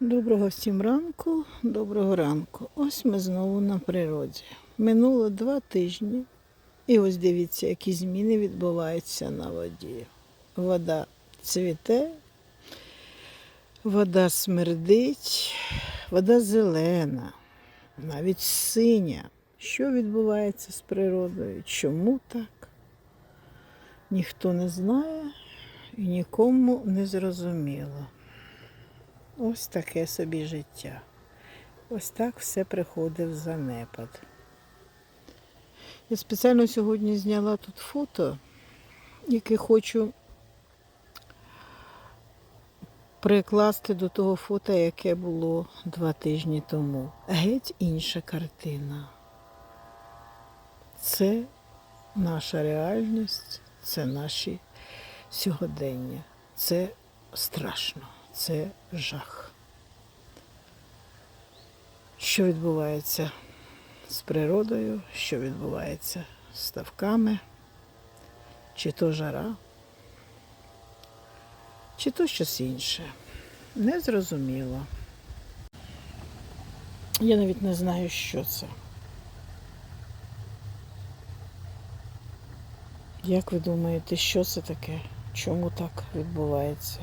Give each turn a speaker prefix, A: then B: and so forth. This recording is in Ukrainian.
A: Доброго всім ранку, доброго ранку. Ось ми знову на природі. Минуло два тижні. І ось дивіться, які зміни відбуваються на воді. Вода цвіте, вода смердить, вода зелена, навіть синя. Що відбувається з природою? Чому так? Ніхто не знає і нікому не зрозуміло. Ось таке собі життя. Ось так все приходить в занепад. Я спеціально сьогодні зняла тут фото, яке хочу прикласти до того фото, яке було два тижні тому. Геть інша картина. Це наша реальність, це наші сьогодення. Це страшно, це жах. Що відбувається з природою, що відбувається з ставками, чи то жара, чи то щось інше. Незрозуміло. Я навіть не знаю, що це. Як ви думаєте, що це таке? Чому так відбувається?